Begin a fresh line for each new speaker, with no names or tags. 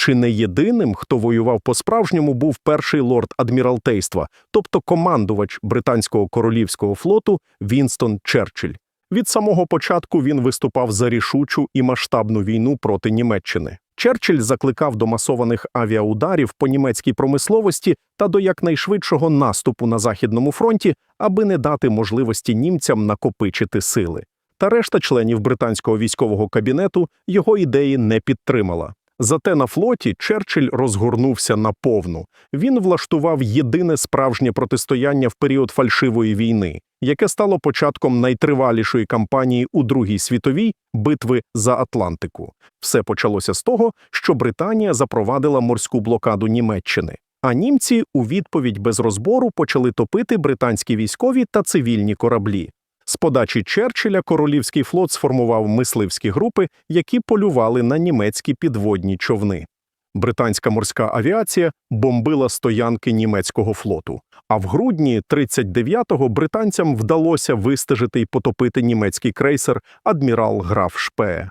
чи не єдиним, хто воював по-справжньому, був перший лорд адміралтейства, тобто командувач британського королівського флоту Вінстон Черчилль. Від самого початку він виступав за рішучу і масштабну війну проти Німеччини. Черчилль закликав до масованих авіаударів по німецькій промисловості та до якнайшвидшого наступу на західному фронті, аби не дати можливості німцям накопичити сили. Та решта членів британського військового кабінету його ідеї не підтримала. Зате на флоті Черчилль розгорнувся наповну. Він влаштував єдине справжнє протистояння в період фальшивої війни, яке стало початком найтривалішої кампанії у Другій світовій битви за Атлантику. Все почалося з того, що Британія запровадила морську блокаду Німеччини. А німці у відповідь без розбору почали топити британські військові та цивільні кораблі. З подачі Черчилля королівський флот сформував мисливські групи, які полювали на німецькі підводні човни. Британська морська авіація бомбила стоянки німецького флоту. А в грудні 39-го британцям вдалося вистежити й потопити німецький крейсер адмірал граф Шпее.